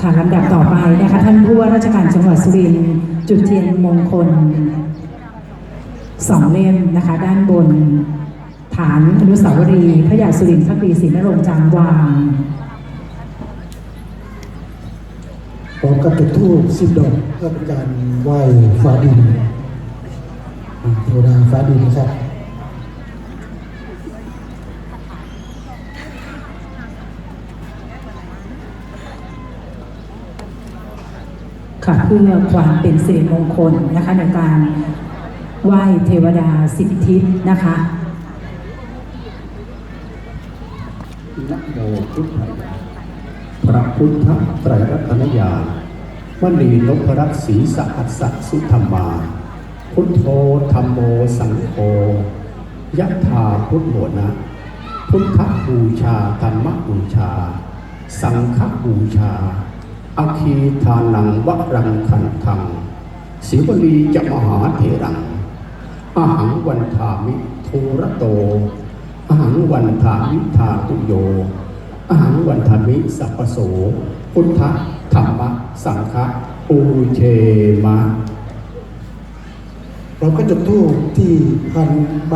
ค่ะลำดับต่อไปนะคะท่านผู้ว่าราชการจังหวัดสุรินทร์จุดเทียนมงคลสองเล่มนะคะ ด้านบน ฐานอนุสาวรีย์พระยาสุรินทร์พักดีศรีนรงจางวางพร้อมกับจุดธูปสิบดอกเพื่อเป็นการไหว้ฟ้าดินอ่าเทวดาฟ้าดินนะครับ ค่ะเพื่อความเป็นสิริมงคลนะคะในการไหว้เทวดาสิบทิศนะคะนะโมพุทธายาพระพุทธไตรรัตนญาณมณีนพรัตศีสหัสสะสุธรรมา พุทโธธรรมโมสังโฆยะธาพุทโธนะ พุทธบูชาธรรมบูชา สังฆบูชา อาคีทานังวรังคันทังศิวลีจะมหาเถรังอาหังวันทามิทูระโตอาหังวันทามิทาตุโยอาหังวันทามิสัพพโส พุทธธรรมสังฆปูเชมะพร้อมกับจุดธูปที่พัน